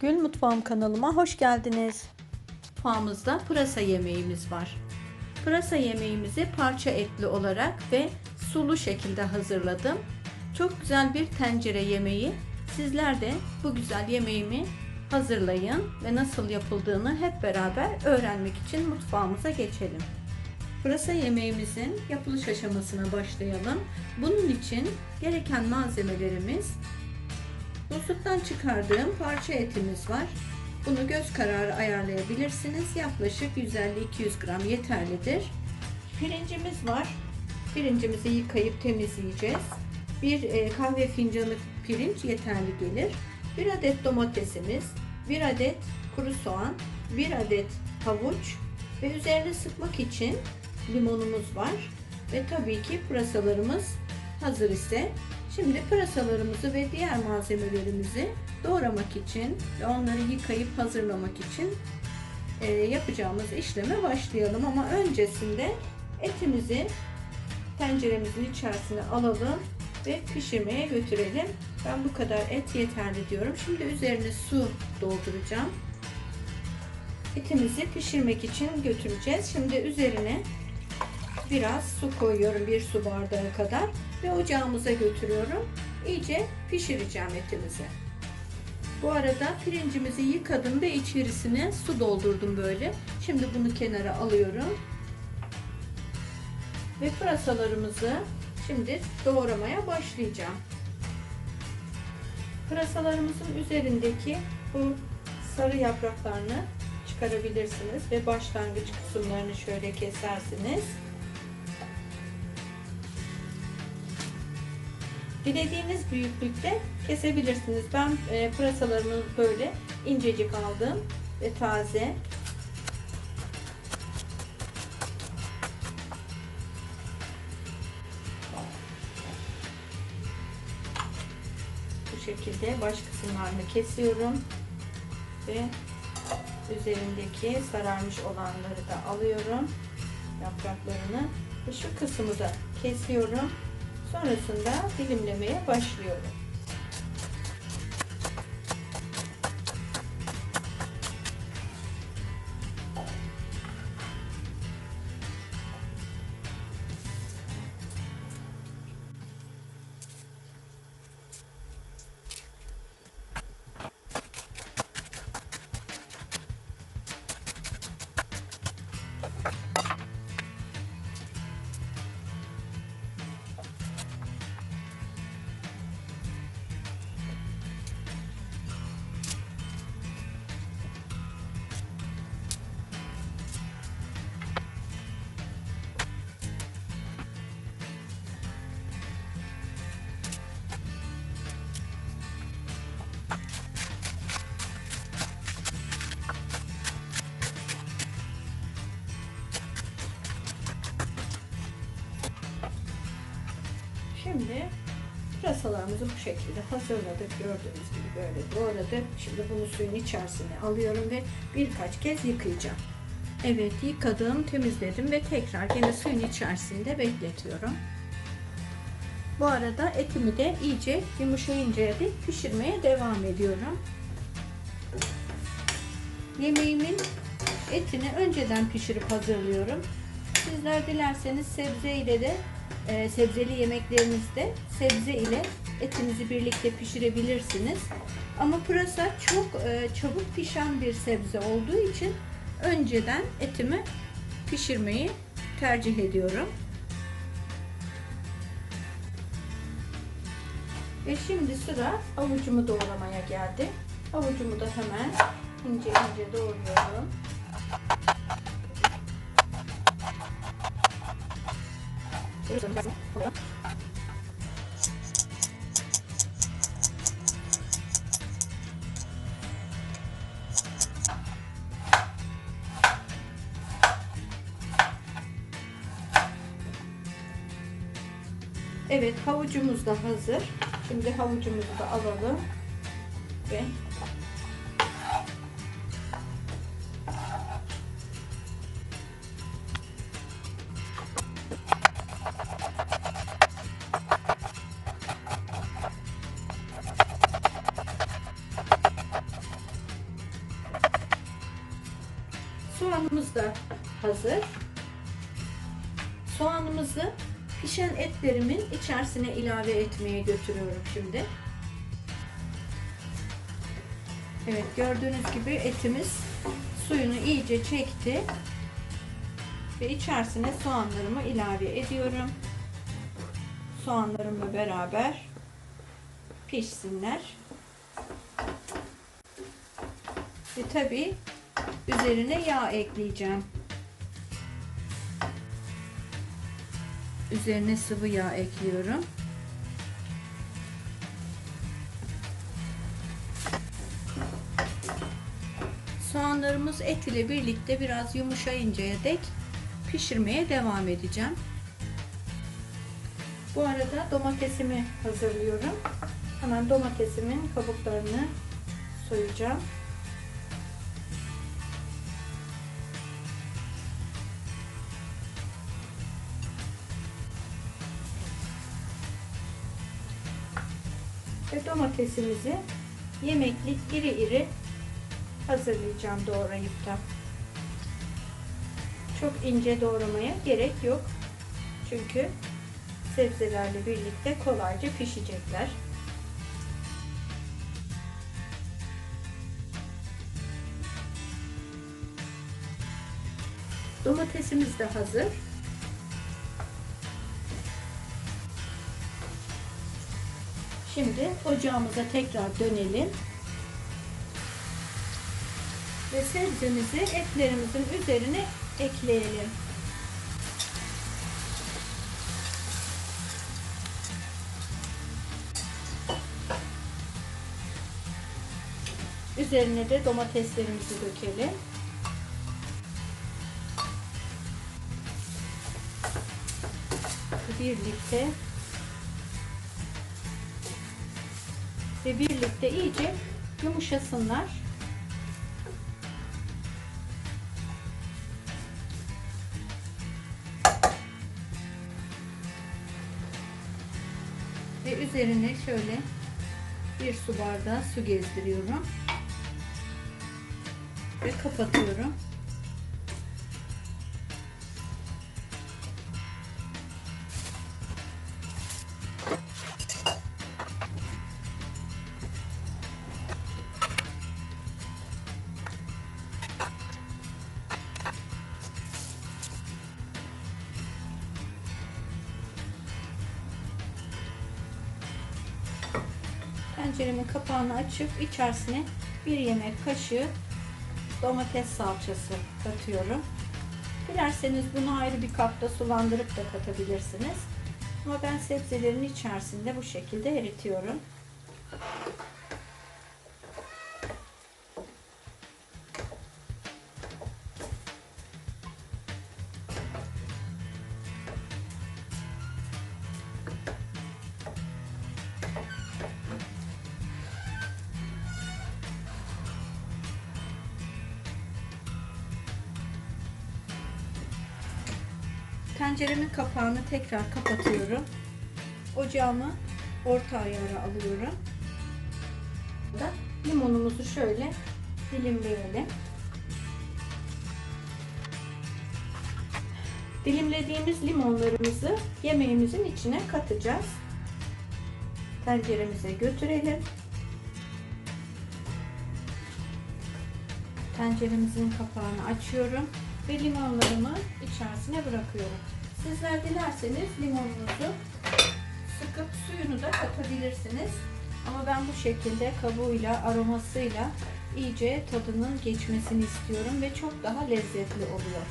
Gül Mutfağım kanalıma hoş geldiniz. Mutfağımızda pırasa yemeğimiz var. Pırasa yemeğimizi parça etli olarak ve sulu şekilde hazırladım. Çok güzel bir tencere yemeği. Sizler de bu güzel yemeğimi hazırlayın ve nasıl yapıldığını hep beraber öğrenmek için mutfağımıza geçelim. Pırasa yemeğimizin yapılış aşamasına başlayalım. Bunun için gereken malzemelerimiz Buzluktan çıkardığım parça etimiz var. Bunu göz kararı ayarlayabilirsiniz. Yaklaşık 150-200 gram yeterlidir. Pirincimiz var. Pirincimizi yıkayıp temizleyeceğiz. Bir e, kahve fincanı pirinç yeterli gelir. Bir adet domatesimiz, bir adet kuru soğan, bir adet havuç ve üzerine sıkmak için limonumuz var. Ve tabii ki pırasalarımız hazır ise Şimdi pırasalarımızı ve diğer malzemelerimizi doğramak için ve onları yıkayıp hazırlamak için e, yapacağımız işleme başlayalım. Ama öncesinde etimizi tenceremizin içerisine alalım ve pişirmeye götürelim. Ben bu kadar et yeterli diyorum. Şimdi üzerine su dolduracağım. Etimizi pişirmek için götüreceğiz. Şimdi üzerine biraz su koyuyorum. Bir su bardağı kadar ve ocağımıza götürüyorum. İyice pişireceğim etimizi. Bu arada pirincimizi yıkadım ve içerisine su doldurdum böyle. Şimdi bunu kenara alıyorum. Ve pırasalarımızı şimdi doğramaya başlayacağım. Pırasalarımızın üzerindeki bu sarı yapraklarını çıkarabilirsiniz ve başlangıç kısımlarını şöyle kesersiniz. Dilediğiniz büyüklükte kesebilirsiniz. Ben e, pırasalarımı böyle incecik aldım ve taze. Bu şekilde baş kısımlarını kesiyorum ve üzerindeki sararmış olanları da alıyorum yapraklarını ve şu kısmı da kesiyorum Sonrasında dilimlemeye başlıyorum. Pırasalarımızı bu şekilde hazırladık. Gördüğünüz gibi böyle doğradık. Şimdi bunu suyun içerisine alıyorum ve birkaç kez yıkayacağım. Evet yıkadım, temizledim ve tekrar yine suyun içerisinde bekletiyorum. Bu arada etimi de iyice yumuşayıncaya dek pişirmeye devam ediyorum. Yemeğimin etini önceden pişirip hazırlıyorum. Sizler dilerseniz sebze ile de e, sebzeli yemeklerinizde sebze ile etinizi birlikte pişirebilirsiniz. Ama pırasa çok e, çabuk pişen bir sebze olduğu için önceden etimi pişirmeyi tercih ediyorum. Ve şimdi sıra avucumu doğramaya geldi. Avucumu da hemen ince ince doğruyorum. havucumuz da hazır. Şimdi havucumuzu da alalım ve Soğanımız da hazır. Soğanımızı pişen etlerimin içerisine ilave etmeye götürüyorum şimdi. Evet gördüğünüz gibi etimiz suyunu iyice çekti. Ve içerisine soğanlarımı ilave ediyorum. Soğanlarımla beraber pişsinler. Ve tabi üzerine yağ ekleyeceğim. Üzerine sıvı yağ ekliyorum. Soğanlarımız et ile birlikte biraz yumuşayıncaya dek pişirmeye devam edeceğim. Bu arada domatesimi hazırlıyorum. Hemen domatesimin kabuklarını soyacağım. Ve domatesimizi yemeklik iri iri hazırlayacağım doğrayıp da. Çok ince doğramaya gerek yok. Çünkü sebzelerle birlikte kolayca pişecekler. Domatesimiz de hazır. Şimdi ocağımıza tekrar dönelim. Ve sebzemizi etlerimizin üzerine ekleyelim. Üzerine de domateslerimizi dökelim. Birlikte ve birlikte iyice yumuşasınlar. Ve üzerine şöyle bir su bardağı su gezdiriyorum. Ve kapatıyorum. Tenceremin kapağını açıp içerisine bir yemek kaşığı domates salçası katıyorum. Dilerseniz bunu ayrı bir kapta sulandırıp da katabilirsiniz. Ama ben sebzelerin içerisinde bu şekilde eritiyorum. Tenceremin kapağını tekrar kapatıyorum. Ocağımı orta ayara alıyorum. Da limonumuzu şöyle dilimleyelim. Dilimlediğimiz limonlarımızı yemeğimizin içine katacağız. Tenceremize götürelim. Tenceremizin kapağını açıyorum ve limonlarımı içerisine bırakıyorum. Sizler dilerseniz limonunuzu sıkıp suyunu da katabilirsiniz. Ama ben bu şekilde kabuğuyla, aromasıyla iyice tadının geçmesini istiyorum ve çok daha lezzetli oluyor.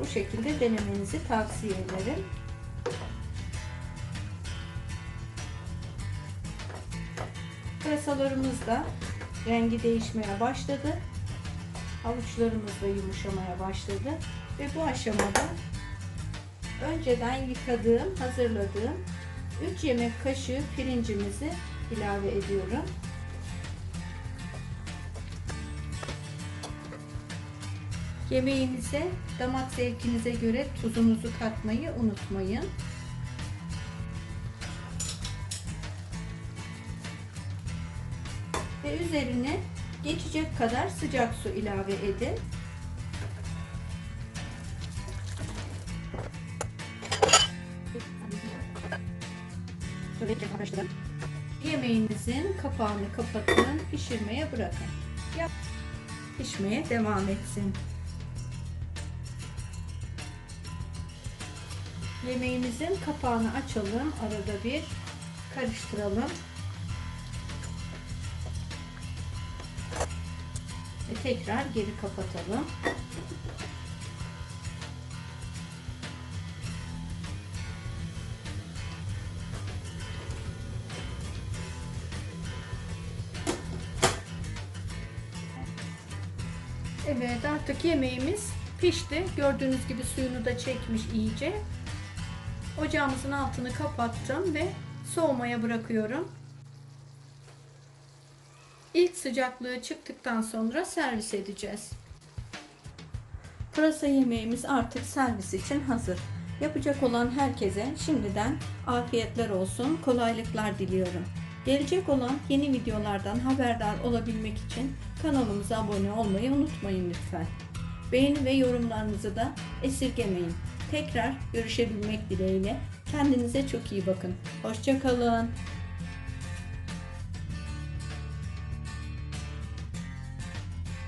Bu şekilde denemenizi tavsiye ederim. Pırasalarımız da rengi değişmeye başladı. Havuçlarımız da yumuşamaya başladı. Ve bu aşamada önceden yıkadığım, hazırladığım 3 yemek kaşığı pirincimizi ilave ediyorum. Yemeğinize damak zevkinize göre tuzunuzu katmayı unutmayın. Ve üzerine geçecek kadar sıcak su ilave edin. Yemeğinizin kapağını kapatın, pişirmeye bırakın. Pişmeye devam etsin. Yemeğimizin kapağını açalım, arada bir karıştıralım. Ve tekrar geri kapatalım. Evet artık yemeğimiz pişti. Gördüğünüz gibi suyunu da çekmiş iyice. Ocağımızın altını kapattım ve soğumaya bırakıyorum. İlk sıcaklığı çıktıktan sonra servis edeceğiz. Pırasa yemeğimiz artık servis için hazır. Yapacak olan herkese şimdiden afiyetler olsun, kolaylıklar diliyorum. Gelecek olan yeni videolardan haberdar olabilmek için kanalımıza abone olmayı unutmayın lütfen. Beğeni ve yorumlarınızı da esirgemeyin. Tekrar görüşebilmek dileğiyle kendinize çok iyi bakın. Hoşçakalın.